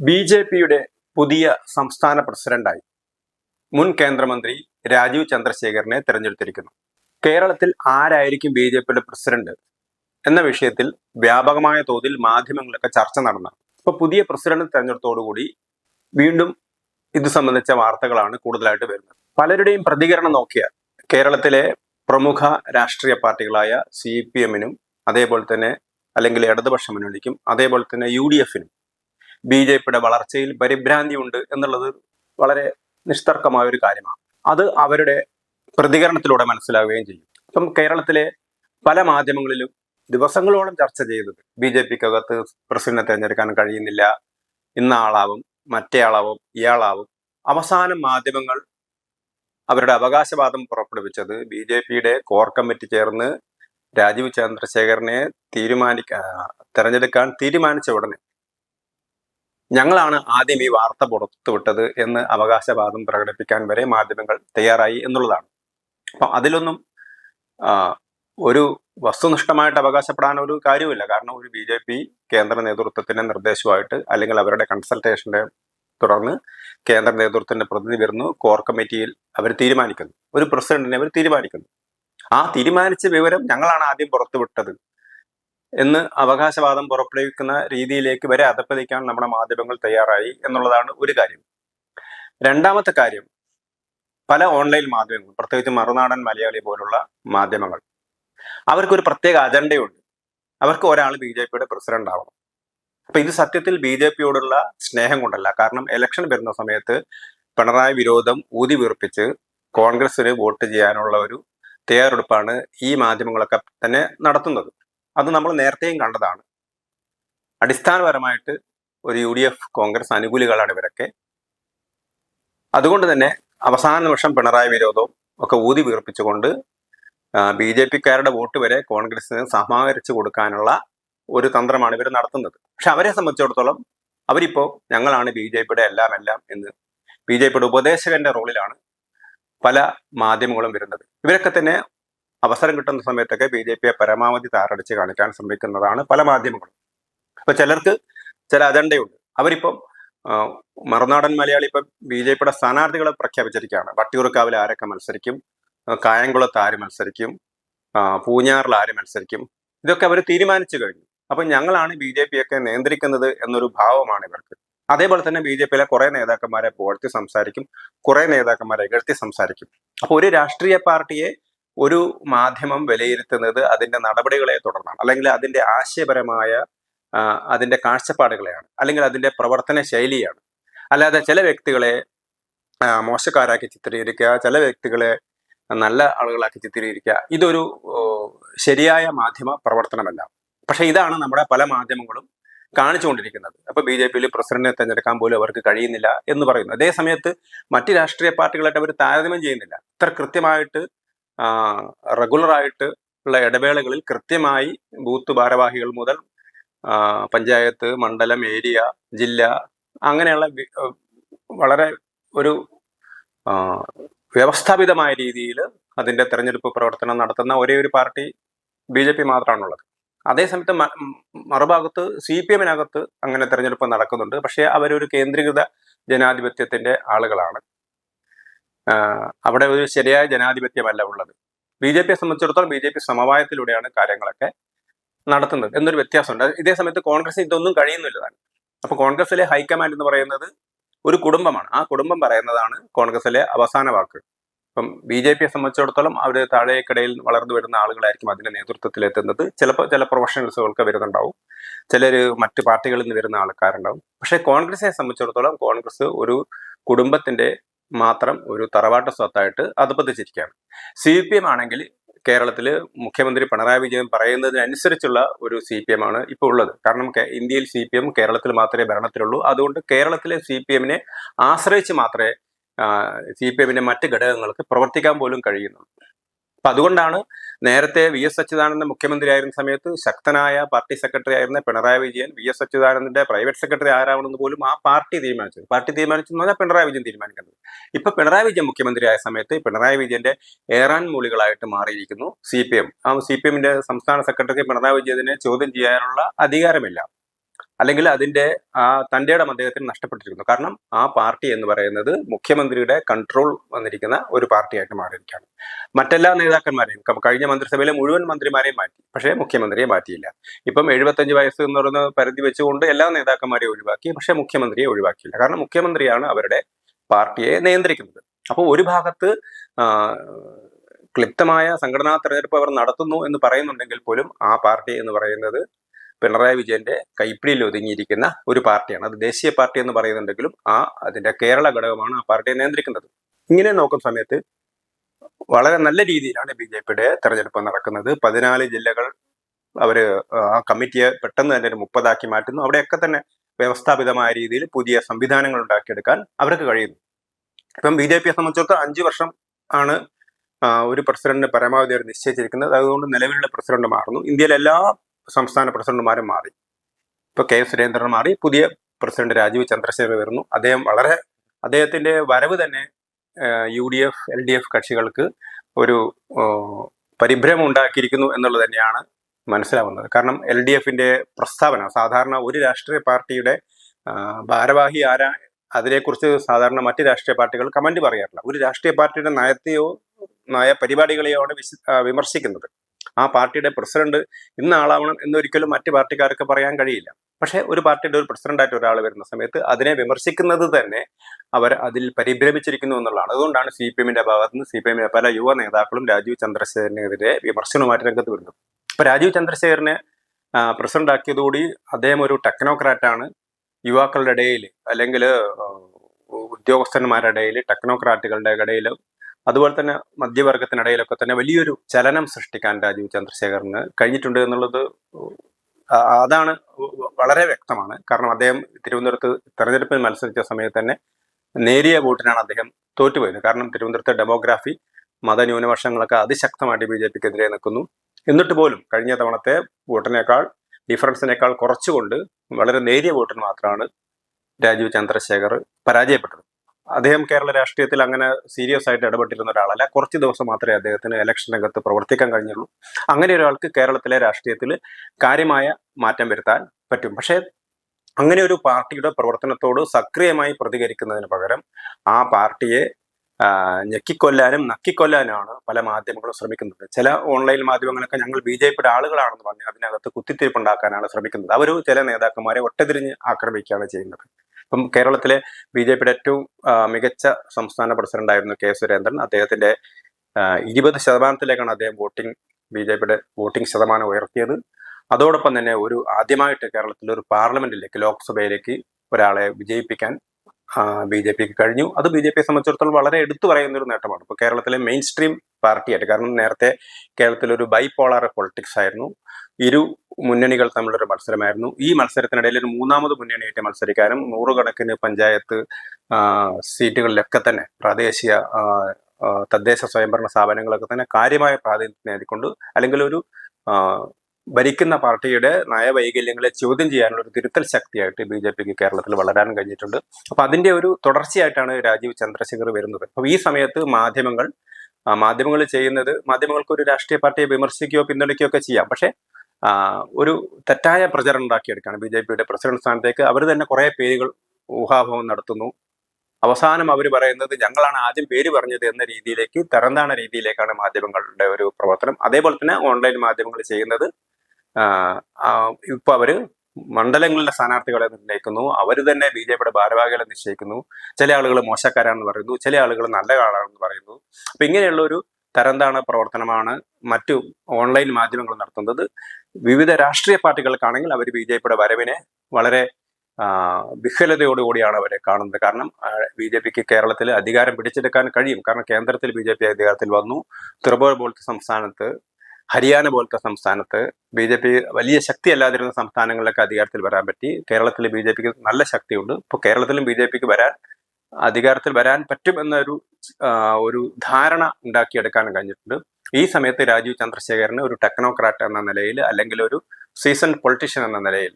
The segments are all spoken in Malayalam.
ബി ജെ പിയുടെ പുതിയ സംസ്ഥാന പ്രസിഡന്റായി മുൻ കേന്ദ്രമന്ത്രി രാജീവ് ചന്ദ്രശേഖരനെ തെരഞ്ഞെടുത്തിരിക്കുന്നു. കേരളത്തിൽ ആരായിരിക്കും ബി ജെ പിയുടെ പ്രസിഡന്റ് എന്ന വിഷയത്തിൽ വ്യാപകമായ തോതിൽ മാധ്യമങ്ങളൊക്കെ ചർച്ച നടന്നു. ഇപ്പൊ പുതിയ പ്രസിഡന്റ് തെരഞ്ഞെടുത്തോടുകൂടി വീണ്ടും ഇത് സംബന്ധിച്ച വാർത്തകളാണ് കൂടുതലായിട്ട് വരുന്നത്. പലരുടെയും പ്രതികരണം നോക്കിയാൽ കേരളത്തിലെ പ്രമുഖ രാഷ്ട്രീയ പാർട്ടികളായ സി പി എമ്മിനും അതേപോലെ തന്നെ അല്ലെങ്കിൽ ഇടതുപക്ഷ മുന്നണിക്കും അതേപോലെ തന്നെ യു ഡി എഫിനും ബി ജെ പിയുടെ വളർച്ചയിൽ പരിഭ്രാന്തി ഉണ്ട് എന്നുള്ളത് വളരെ നിഷ്തർക്കമായ ഒരു കാര്യമാണ്. അത് അവരുടെ പ്രതികരണത്തിലൂടെ മനസ്സിലാവുകയും ചെയ്യും. ഇപ്പം കേരളത്തിലെ പല മാധ്യമങ്ങളിലും ദിവസങ്ങളോളം ചർച്ച ചെയ്തത് ബി ജെ പിക്കകത്ത് പ്രസിഡന്റിനെ തിരഞ്ഞെടുക്കാൻ കഴിയുന്നില്ല ഇന്നാളാവും മറ്റേ ആളാവും ഇയാളാവും. അവസാനം മാധ്യമങ്ങൾ അവരുടെ അവകാശവാദം പുറപ്പെടുവിച്ചത് ബി ജെ പിയുടെ കോർ കമ്മിറ്റി ചേർന്ന് രാജീവ് ചന്ദ്രശേഖരനെ തീരുമാനിക്ക തിരഞ്ഞെടുക്കാൻ തീരുമാനിച്ച ഉടനെ ഞങ്ങളാണ് ആദ്യം ഈ വാർത്ത പുറത്തുവിട്ടത് എന്ന് അവകാശവാദം പ്രകടിപ്പിക്കാൻ വരെ മാധ്യമങ്ങൾ തയ്യാറായി എന്നുള്ളതാണ്. അപ്പം അതിലൊന്നും ഒരു വസ്തുനിഷ്ഠമായിട്ട് അവകാശപ്പെടാൻ ഒരു കാര്യമില്ല കാരണം ഒരു ബി ജെ പി കേന്ദ്ര നേതൃത്വത്തിന്റെ നിർദ്ദേശമായിട്ട് അല്ലെങ്കിൽ അവരുടെ കൺസൾട്ടേഷന്റെ തുടർന്ന് കേന്ദ്ര നേതൃത്വത്തിന്റെ പ്രതിനിധി വരുന്നു കോർ കമ്മിറ്റിയിൽ അവർ തീരുമാനിക്കുന്നു. ഒരു പ്രസിഡന്റിനെ അവർ തീരുമാനിക്കുന്നു. ആ തീരുമാനിച്ച വിവരം ഞങ്ങളാണ് ആദ്യം പുറത്തുവിട്ടത് എന്ന് അവകാശവാദം പുറപ്പെടുവിക്കുന്ന രീതിയിലേക്ക് വരെ അധപ്പതിക്കാൻ നമ്മുടെ മാധ്യമങ്ങൾ തയ്യാറായി എന്നുള്ളതാണ് ഒരു കാര്യം. രണ്ടാമത്തെ കാര്യം പല ഓൺലൈൻ മാധ്യമങ്ങളും പ്രത്യേകിച്ച് മറുനാടൻ മലയാളി പോലുള്ള മാധ്യമങ്ങൾ അവർക്കൊരു പ്രത്യേക അജണ്ടയുണ്ട്. അവർക്ക് ഒരാൾ ബി ജെ പിയുടെ പ്രസിഡന്റ് ആവണം. അപ്പൊ ഇത് സത്യത്തിൽ ബി ജെ പിയോടുള്ള സ്നേഹം കൊണ്ടല്ല. കാരണം ഇലക്ഷൻ വരുന്ന സമയത്ത് പിണറായി വിരോധം ഊതി വീർപ്പിച്ച് കോൺഗ്രസിന് വോട്ട് ചെയ്യാനുള്ള ഒരു തയ്യാറെടുപ്പാണ് ഈ മാധ്യമങ്ങളൊക്കെ തന്നെ നടത്തുന്നത്. അത് നമ്മൾ നേരത്തെയും കണ്ടതാണ്. അടിസ്ഥാനപരമായിട്ട് ഒരു യു ഡി എഫ് കോൺഗ്രസ് അനുകൂലികളാണ് ഇവരൊക്കെ. അതുകൊണ്ട് തന്നെ അവസാന നിമിഷം പിണറായി വിരോധവും ഒക്കെ ഊതി വീർപ്പിച്ചുകൊണ്ട് ബി ജെ പിക്കാരുടെ വോട്ട് വരെ കോൺഗ്രസിന് സമാഹരിച്ചു കൊടുക്കാനുള്ള ഒരു തന്ത്രമാണ് ഇവർ നടത്തുന്നത്. പക്ഷെ അവരെ സംബന്ധിച്ചിടത്തോളം അവരിപ്പോൾ ഞങ്ങളാണ് ബി ജെ പിയുടെ എല്ലാം എല്ലാം എന്ന് ബി ജെ പിയുടെ ഉപദേശകന്റെ റോളിലാണ് പല മാധ്യമങ്ങളും വരുന്നത്. ഇവരൊക്കെ തന്നെ അവസരം കിട്ടുന്ന സമയത്തൊക്കെ ബി ജെ പിയെ പരമാവധി താറടിച്ച് കാണിക്കാൻ ശ്രമിക്കുന്നതാണ് പല മാധ്യമങ്ങളും. അപ്പൊ ചിലർക്ക് ചില അജണ്ടയുണ്ട്. അവരിപ്പം മറുനാടൻ മലയാളി ഇപ്പം ബി ജെ പിയുടെ സ്ഥാനാർത്ഥികളെ പ്രഖ്യാപിച്ചിരിക്കുകയാണ്. വട്ടിയൂർക്കാവിൽ ആരൊക്കെ മത്സരിക്കും? കായംകുളത്ത് ആര് മത്സരിക്കും? പൂഞ്ഞാറിൽ ആര് മത്സരിക്കും? ഇതൊക്കെ അവർ തീരുമാനിച്ചു കഴിഞ്ഞു. അപ്പൊ ഞങ്ങളാണ് ബി ജെ പി ഒക്കെ നിയന്ത്രിക്കുന്നത് എന്നൊരു ഭാവമാണ് ഇവർക്ക്. അതേപോലെ തന്നെ ബി ജെ പിയിലെ കുറെ നേതാക്കന്മാരെ പുകഴ്ത്തി സംസാരിക്കും കുറെ നേതാക്കന്മാരെ എകഴ്ത്തി സംസാരിക്കും. അപ്പൊ ഒരു രാഷ്ട്രീയ പാർട്ടിയെ ഒരു മാധ്യമം വിലയിരുത്തുന്നത് അതിന്റെ നടപടികളെ തുടർന്നാണ്. അല്ലെങ്കിൽ അതിന്റെ ആശയപരമായ അതിന്റെ കാഴ്ചപ്പാടുകളെയാണ്. അല്ലെങ്കിൽ അതിന്റെ പ്രവർത്തന ശൈലിയാണ്. അല്ലാതെ ചില വ്യക്തികളെ മോശക്കാരാക്കി ചിത്രീകരിക്കുക ചില വ്യക്തികളെ നല്ല ആളുകളാക്കി ചിത്രീകരിക്കുക ഇതൊരു ശരിയായ മാധ്യമ പ്രവർത്തനമല്ല. പക്ഷെ ഇതാണ് നമ്മുടെ പല മാധ്യമങ്ങളും കാണിച്ചുകൊണ്ടിരിക്കുന്നത്. അപ്പൊ ബി ജെ പിയിൽ പ്രസിഡന്റിനെ തെരഞ്ഞെടുക്കാൻ പോലും അവർക്ക് കഴിയുന്നില്ല എന്ന് പറയുന്നു അതേ സമയത്ത് മറ്റ് രാഷ്ട്രീയ പാർട്ടികളായിട്ട് അവർ താരതമ്യം ചെയ്യുന്നില്ല. ഇത്ര കൃത്യമായിട്ട് റെഗുലർ ആയിട്ട് ഉള്ള ഇടവേളകളിൽ കൃത്യമായി ബൂത്ത് ഭാരവാഹികൾ മുതൽ പഞ്ചായത്ത് മണ്ഡലം ഏരിയ ജില്ല അങ്ങനെയുള്ള വളരെ ഒരു വ്യവസ്ഥാപിതമായ രീതിയിൽ അതിന്റെ തെരഞ്ഞെടുപ്പ് പ്രവർത്തനം നടത്തുന്ന ഒരേ ഒരു പാർട്ടി ബി ജെ പി മാത്രമാണുള്ളത്. അതേസമയത്ത് മറുഭാഗത്ത് സി പി എമ്മിനകത്ത് അങ്ങനെ തെരഞ്ഞെടുപ്പ് നടക്കുന്നുണ്ട്. പക്ഷേ അവരൊരു കേന്ദ്രീകൃത ജനാധിപത്യത്തിന്റെ ആളുകളാണ്. അവിടെ ഒരു ശരിയായ ജനാധിപത്യമല്ല ഉള്ളത്. ബി ജെ പിയെ സംബന്ധിച്ചിടത്തോളം ബി ജെ പി സമവായത്തിലൂടെയാണ് കാര്യങ്ങളൊക്കെ നടത്തുന്നത്. എന്നൊരു വ്യത്യാസമുണ്ട്. ഇതേ സമയത്ത് കോൺഗ്രസ് ഇതൊന്നും കഴിയുന്നില്ലതാണ്. അപ്പൊ കോൺഗ്രസിലെ ഹൈക്കമാൻഡ് എന്ന് പറയുന്നത് ഒരു കുടുംബമാണ്. ആ കുടുംബം പറയുന്നതാണ് കോൺഗ്രസിലെ അവസാന വാക്ക്. ഇപ്പം ബി ജെ പിയെ സംബന്ധിച്ചിടത്തോളം അവർ താഴേക്കിടയിൽ വളർന്നു വരുന്ന ആളുകളായിരിക്കും അതിന്റെ നേതൃത്വത്തിൽ എത്തുന്നത്. ചിലപ്പോൾ ചില പ്രൊഫഷണൽസുകൾക്ക് വരുന്നുണ്ടാവും. ചിലർ മറ്റു പാർട്ടികളിൽ നിന്ന് വരുന്ന ആൾക്കാരുണ്ടാവും. പക്ഷേ കോൺഗ്രസിനെ സംബന്ധിച്ചിടത്തോളം കോൺഗ്രസ് ഒരു കുടുംബത്തിന്റെ മാത്രം ഒരു തറവാട്ട് സ്വത്തായിട്ട് അധപതിച്ചിരിക്കുകയാണ് സി പി എം ആണെങ്കിൽ കേരളത്തിൽ മുഖ്യമന്ത്രി പിണറായി വിജയൻ പറയുന്നതിനനുസരിച്ചുള്ള ഒരു സി പി എം ആണ് ഇപ്പോൾ ഉള്ളത്. കാരണം ഇന്ത്യയിൽ സി പി എം കേരളത്തിൽ മാത്രമേ ഭരണത്തിലുള്ളൂ. അതുകൊണ്ട് കേരളത്തിലെ സി പി എമ്മിനെ ആശ്രയിച്ച് മാത്രമേ സി പി എമ്മിന്റെ മറ്റ് ഘടകങ്ങൾക്ക് പ്രവർത്തിക്കാൻ പോലും കഴിയുന്നുള്ളൂ. അപ്പൊ അതുകൊണ്ടാണ് നേരത്തെ വി എസ് അച്യുതാനന്ദൻ മുഖ്യമന്ത്രിയായിരുന്ന സമയത്ത് ശക്തനായ പാർട്ടി സെക്രട്ടറി ആയിരുന്ന പിണറായി വിജയൻ വി എസ് അച്യുതാനന്ദന്റെ പ്രൈവറ്റ് സെക്രട്ടറി ആരാവണമെന്ന് പോലും ആ പാർട്ടി തീരുമാനിച്ചത്. പാർട്ടി തീരുമാനിച്ചെന്ന് പറഞ്ഞാൽ പിണറായി വിജയൻ തീരുമാനിക്കുന്നത്. ഇപ്പൊ പിണറായി വിജയൻ മുഖ്യമന്ത്രിയായ സമയത്ത് പിണറായി വിജയന്റെ ഏറാൻ മൂളികളായിട്ട് മാറിയിരിക്കുന്നു. C P M. ആ സി പി എമ്മിന്റെ സംസ്ഥാന സെക്രട്ടറി പിണറായി വിജയനെ ചോദ്യം ചെയ്യാനുള്ള അധികാരമില്ല. അല്ലെങ്കിൽ അതിന്റെ ആ തന്റെ ഇടം അദ്ദേഹത്തിന് നഷ്ടപ്പെട്ടിരിക്കുന്നു. കാരണം ആ പാർട്ടി എന്ന് പറയുന്നത് മുഖ്യമന്ത്രിയുടെ കൺട്രോൾ വന്നിരിക്കുന്ന ഒരു പാർട്ടിയായിട്ട് മാറിയിരിക്കുകയാണ്. മറ്റെല്ലാ നേതാക്കന്മാരെയും കഴിഞ്ഞ മന്ത്രിസഭയിലെ മുഴുവൻ മന്ത്രിമാരെയും മാറ്റി. പക്ഷേ മുഖ്യമന്ത്രിയെ മാറ്റിയില്ല. ഇപ്പം എഴുപത്തഞ്ച് വയസ്സ് എന്ന് പറയുന്ന പരിധി വെച്ചുകൊണ്ട് എല്ലാ നേതാക്കന്മാരെയും ഒഴിവാക്കി പക്ഷേ മുഖ്യമന്ത്രിയെ ഒഴിവാക്കിയില്ല. കാരണം മുഖ്യമന്ത്രിയാണ് അവരുടെ പാർട്ടിയെ നിയന്ത്രിക്കുന്നത്. അപ്പോൾ ഒരു ഭാഗത്ത് ക്ലിപ്തമായ സംഘടനാ തെരഞ്ഞെടുപ്പ് അവർ നടത്തുന്നു എന്ന് പറയുന്നുണ്ടെങ്കിൽ പോലും ആ പാർട്ടി എന്ന് പറയുന്നത് പിണറായി വിജയന്റെ കൈപ്പിടിയിൽ ഒതുങ്ങിയിരിക്കുന്ന ഒരു പാർട്ടിയാണ്. അത് ദേശീയ പാർട്ടി എന്ന് പറയുന്നുണ്ടെങ്കിലും ആ അതിന്റെ കേരള ഘടകമാണ് ആ പാർട്ടിയെ നിയന്ത്രിക്കുന്നത്. ഇങ്ങനെ നോക്കുന്ന സമയത്ത് വളരെ നല്ല രീതിയിലാണ് ബി ജെ പിയുടെ തെരഞ്ഞെടുപ്പ് നടക്കുന്നത്. പതിനാല് ജില്ലകൾ അവർ ആ കമ്മിറ്റിയെ പെട്ടെന്ന് തന്നെ ഒരു മുപ്പതാക്കി മാറ്റുന്നു. അവിടെയൊക്കെ തന്നെ വ്യവസ്ഥാപിതമായ രീതിയിൽ പുതിയ സംവിധാനങ്ങൾ ഉണ്ടാക്കിയെടുക്കാൻ അവർക്ക് കഴിയുന്നു. ഇപ്പം ബി ജെ പിയെ സംബന്ധിച്ചിടത്തോളം അഞ്ചു വർഷം ആണ് ഒരു പ്രസിഡന്റിന് പരമാവധി അവർ നിശ്ചയിച്ചിരിക്കുന്നത്. അതുകൊണ്ട് നിലവിലുള്ള പ്രസിഡന്റ് മാറുന്നു. ഇന്ത്യയിലെ എല്ലാ സംസ്ഥാന പ്രസിഡന്റുമാരും മാറി. ഇപ്പൊ കെ സുരേന്ദ്രൻ മാറി പുതിയ പ്രസിഡന്റ് രാജീവ് ചന്ദ്രശേഖർ വരുന്നു. അദ്ദേഹം വളരെ അദ്ദേഹത്തിന്റെ വരവ് തന്നെ U D F L D F കക്ഷികൾക്ക് ഒരു പരിഭ്രമം ഉണ്ടാക്കിയിരിക്കുന്നു എന്നുള്ളത് തന്നെയാണ് മനസ്സിലാവുന്നത്. കാരണം എൽ ഡി എഫിന്റെ പ്രസ്താവന സാധാരണ ഒരു രാഷ്ട്രീയ പാർട്ടിയുടെ ഭാരവാഹി ആരാ അതിനെക്കുറിച്ച് സാധാരണ മറ്റ് രാഷ്ട്രീയ പാർട്ടികൾ കമന്റ് പറയാറില്ല. ഒരു രാഷ്ട്രീയ പാർട്ടിയുടെ നയത്തെയോ നയ പരിപാടികളെയോ ആണ് വിമർശിക്കുന്നത്. ആ പാർട്ടിയുടെ പ്രസിഡന്റ് ഇന്ന ആളാവണം എന്നൊരിക്കലും മറ്റു പാർട്ടിക്കാർക്ക് പറയാൻ കഴിയില്ല. പക്ഷേ ഒരു പാർട്ടിയുടെ ഒരു പ്രസിഡന്റായിട്ട് ഒരാൾ വരുന്ന സമയത്ത് അതിനെ വിമർശിക്കുന്നത് തന്നെ അവർ അതിൽ പരിഭ്രമിച്ചിരിക്കുന്നു എന്നുള്ളതാണ്. അതുകൊണ്ടാണ് സി പി എമ്മിന്റെ ഭാഗത്ത് നിന്ന് സി പി എമ്മിന്റെ പല യുവ നേതാക്കളും രാജീവ് ചന്ദ്രശേഖരനെതിരെ വിമർശനവുമായിട്ട് രംഗത്ത് വരുന്നത്. അപ്പൊ രാജീവ് ചന്ദ്രശേഖരനെ പ്രസിഡന്റ് ആക്കിയതോടുകൂടി അദ്ദേഹം ഒരു ടെക്നോക്രാറ്റാണ്. യുവാക്കളുടെ ഇടയിൽ അല്ലെങ്കിൽ ഉദ്യോഗസ്ഥന്മാരുടെ ഇടയിൽ ടെക്നോക്രാറ്റുകളുടെ ഇടയിൽ അതുപോലെ തന്നെ മധ്യവർഗത്തിനിടയിലൊക്കെ തന്നെ വലിയൊരു ചലനം സൃഷ്ടിക്കാൻ രാജീവ് ചന്ദ്രശേഖറിന് കഴിഞ്ഞിട്ടുണ്ട് എന്നുള്ളത് അതാണ് വളരെ വ്യക്തമാണ്. കാരണം അദ്ദേഹം തിരുവനന്തപുരത്ത് തെരഞ്ഞെടുപ്പിൽ മത്സരിച്ച സമയത്ത് തന്നെ നേരിയ വോട്ടിനാണ് അദ്ദേഹം തോറ്റുപോയത്. കാരണം തിരുവനന്തപുരത്തെ ഡെമോഗ്രാഫി മതന്യൂനപക്ഷങ്ങളൊക്കെ അതിശക്തമായിട്ട് ബി ജെ പിക്കെതിരെ നിൽക്കുന്നു. എന്നിട്ട് പോലും കഴിഞ്ഞ തവണത്തെ വോട്ടിനേക്കാൾ ഡിഫറൻസിനേക്കാൾ കുറച്ചുകൊണ്ട് വളരെ നേരിയ വോട്ടിന് മാത്രമാണ് രാജീവ് ചന്ദ്രശേഖർ പരാജയപ്പെട്ടത്. അദ്ദേഹം കേരള രാഷ്ട്രീയത്തിൽ അങ്ങനെ സീരിയസ് ആയിട്ട് ഇടപെട്ടിരുന്ന ഒരാളല്ല. കുറച്ച് ദിവസം മാത്രമേ അദ്ദേഹത്തിന് ഇലക്ഷൻ രംഗത്ത് പ്രവർത്തിക്കാൻ കഴിഞ്ഞുള്ളൂ. അങ്ങനെ ഒരാൾക്ക് കേരളത്തിലെ രാഷ്ട്രീയത്തിൽ കാര്യമായ മാറ്റം വരുത്താൻ പറ്റും. പക്ഷേ അങ്ങനെ ഒരു പാർട്ടിയുടെ പ്രവർത്തനത്തോട് സക്രിയമായി പ്രതികരിക്കുന്നതിന് പകരം ആ പാർട്ടിയെ ഞെക്കിക്കൊല്ലാനും നക്കിക്കൊല്ലാനുമാണ് പല മാധ്യമങ്ങളും ശ്രമിക്കുന്നത്. ചില ഓൺലൈൻ മാധ്യമങ്ങളൊക്കെ ഞങ്ങൾ ബി ജെ പിയുടെ ആളുകളാണെന്ന് പറഞ്ഞ് അതിനകത്ത് കുത്തിത്തിരിപ്പുണ്ടാക്കാനാണ് ശ്രമിക്കുന്നത്. അവർ ചില നേതാക്കന്മാരെ ഒട്ടതിരിഞ്ഞ് ആക്രമിക്കുകയാണ് ചെയ്യുന്നത്. ഇപ്പം കേരളത്തിലെ ബി ജെ പിയുടെ ഏറ്റവും മികച്ച സംസ്ഥാന പ്രസിഡന്റായിരുന്നു കെ സുരേന്ദ്രൻ. അദ്ദേഹത്തിന്റെ ഇരുപത് ശതമാനത്തിലേക്കാണ് അദ്ദേഹം വോട്ടിംഗ് ബി ജെ പിയുടെ വോട്ടിംഗ് ശതമാനം ഉയർത്തിയത്. അതോടൊപ്പം തന്നെ ഒരു ആദ്യമായിട്ട് കേരളത്തിലെ ഒരു പാർലമെന്റിലേക്ക് ലോക്സഭയിലേക്ക് ഒരാളെ വിജയിപ്പിക്കാൻ ബി ജെ പിക്ക് കഴിഞ്ഞു. അത് ബി ജെ പിയെ സംബന്ധിച്ചിടത്തോളം വളരെ എടുത്തു പറയുന്ന ഒരു നേട്ടമാണ്. ഇപ്പോൾ കേരളത്തിലെ മെയിൻ സ്ട്രീം പാർട്ടിയായിട്ട് കാരണം നേരത്തെ കേരളത്തിൽ ഒരു ബൈപോളാർ പൊളിറ്റിക്സ് ആയിരുന്നു. ഇരു മുന്നണികൾ തമ്മിലൊരു മത്സരമായിരുന്നു. ഈ മത്സരത്തിനിടയിൽ ഒരു മൂന്നാമത് മുന്നണിയായിട്ട് മത്സരിക്കാനും നൂറുകണക്കിന് പഞ്ചായത്ത് സീറ്റുകളിലൊക്കെ തന്നെ പ്രാദേശിക തദ്ദേശ സ്വയംഭരണ സ്ഥാപനങ്ങളൊക്കെ തന്നെ കാര്യമായ പ്രാതിനിധ്യം നേടിക്കൊണ്ട് അല്ലെങ്കിൽ ഒരു ഭരിക്കുന്ന പാർട്ടിയുടെ നയവൈകല്യങ്ങളെ ചോദ്യം ചെയ്യാനുള്ള ഒരു തിരുത്തൽ ശക്തിയായിട്ട് ബി ജെ പിക്ക് കേരളത്തിൽ വളരാൻ കഴിഞ്ഞിട്ടുണ്ട്. അപ്പൊ അതിന്റെ ഒരു തുടർച്ചയായിട്ടാണ് രാജീവ് ചന്ദ്രശേഖർ വരുന്നത്. അപ്പൊ ഈ സമയത്ത് മാധ്യമങ്ങൾ മാധ്യമങ്ങൾ ചെയ്യുന്നത് മാധ്യമങ്ങൾക്ക് ഒരു രാഷ്ട്രീയ പാർട്ടിയെ വിമർശിക്കുകയോ പിന്തുണയ്ക്കുകയോ ഒക്കെ ചെയ്യാം. പക്ഷേ ഒരു തെറ്റായ പ്രചരണം ഉണ്ടാക്കിയെടുക്കുകയാണ് ബി ജെ പിയുടെ പ്രസിഡന്റ് സ്ഥാനത്തേക്ക്. അവർ തന്നെ കുറേ പേരുകൾ ഊഹാഭവം നടത്തുന്നു. അവസാനം അവർ പറയുന്നത് ഞങ്ങളാണ് ആദ്യം പേര് പറഞ്ഞത് എന്ന രീതിയിലേക്ക് തരംതാണ രീതിയിലേക്കാണ് മാധ്യമങ്ങളുടെ ഒരു പ്രവർത്തനം. അതേപോലെ തന്നെ ഓൺലൈൻ മാധ്യമങ്ങൾ ചെയ്യുന്നത് ഇപ്പൊ അവർ മണ്ഡലങ്ങളിലെ സ്ഥാനാർത്ഥികളെ നിർണയിക്കുന്നു. അവർ തന്നെ ബി ജെ പിയുടെ ഭാരവാഹികളെ നിശ്ചയിക്കുന്നു. ചില ആളുകൾ മോശക്കാരാണെന്ന് പറയുന്നു. ചില ആളുകൾ നല്ല ആളാണെന്ന് പറയുന്നു. അപ്പൊ ഇങ്ങനെയുള്ള ഒരു തരംതാണ പ്രവർത്തനമാണ് മറ്റു ഓൺലൈൻ മാധ്യമങ്ങൾ നടത്തുന്നത്. വിവിധ രാഷ്ട്രീയ പാർട്ടികൾക്കാണെങ്കിൽ അവർ ബി ജെ പിയുടെ വരവിനെ വളരെ വിഹലതയോടുകൂടിയാണ് അവരെ കാണുന്നത്. കാരണം ബി ജെ പിക്ക് കേരളത്തിൽ അധികാരം പിടിച്ചെടുക്കാൻ കഴിയും. കാരണം കേന്ദ്രത്തിൽ ബി ജെ പി അധികാരത്തിൽ വന്നു. ത്രിപുര പോലത്തെ സംസ്ഥാനത്ത് ഹരിയാന പോലത്തെ സംസ്ഥാനത്ത് ബി ജെ പി വലിയ ശക്തി അല്ലാതിരുന്ന സംസ്ഥാനങ്ങളിലൊക്കെ അധികാരത്തിൽ വരാൻ പറ്റി. കേരളത്തിൽ ബി ജെ പിക്ക് നല്ല ശക്തിയുണ്ട്. ഇപ്പോൾ കേരളത്തിലും ബി ജെ പിക്ക് വരാൻ അധികാരത്തിൽ വരാൻ പറ്റും എന്നൊരു ഒരു ധാരണ ഉണ്ടാക്കിയെടുക്കാൻ കഴിഞ്ഞിട്ടുണ്ട്. ഈ സമയത്ത് രാജീവ് ചന്ദ്രശേഖരന് ഒരു ടെക്നോക്രാറ്റ് എന്ന നിലയിൽ അല്ലെങ്കിൽ ഒരു സീസൺ പൊളിറ്റീഷ്യൻ എന്ന നിലയിൽ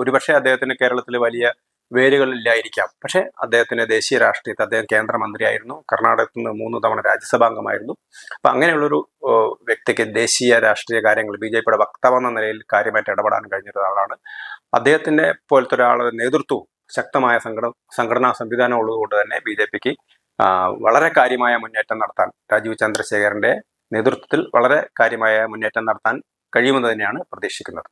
ഒരുപക്ഷെ അദ്ദേഹത്തിന് കേരളത്തിൽ വലിയ വേരുകളില്ലായിരിക്കാം. പക്ഷെ അദ്ദേഹത്തിന്റെ ദേശീയ രാഷ്ട്രീയത്തിൽ അദ്ദേഹം കേന്ദ്രമന്ത്രിയായിരുന്നു. കർണാടകത്തിൽ നിന്ന് മൂന്ന് തവണ രാജ്യസഭാംഗമായിരുന്നു. അപ്പൊ അങ്ങനെയുള്ളൊരു വ്യക്തിക്ക് ദേശീയ രാഷ്ട്രീയ കാര്യങ്ങൾ ബി ജെ പിയുടെ വക്താവെന്ന നിലയിൽ കാര്യമായിട്ട് ഇടപെടാൻ കഴിഞ്ഞ ഒരാളാണ് അദ്ദേഹത്തിന്റെ പോലത്തെ ഒരാളുടെ നേതൃത്വവും ശക്തമായ സംഘടന സംഘടനാ സംവിധാനം ഉള്ളതുകൊണ്ട് തന്നെ ബി ജെ പിക്ക് വളരെ കാര്യമായ മുന്നേറ്റം നടത്താൻ രാജീവ് ചന്ദ്രശേഖരന്റെ നേതൃത്വത്തിൽ വളരെ കാര്യമായ മുന്നേറ്റം നടത്താൻ കഴിയുമെന്ന് തന്നെയാണ് പ്രതീക്ഷിക്കുന്നത്.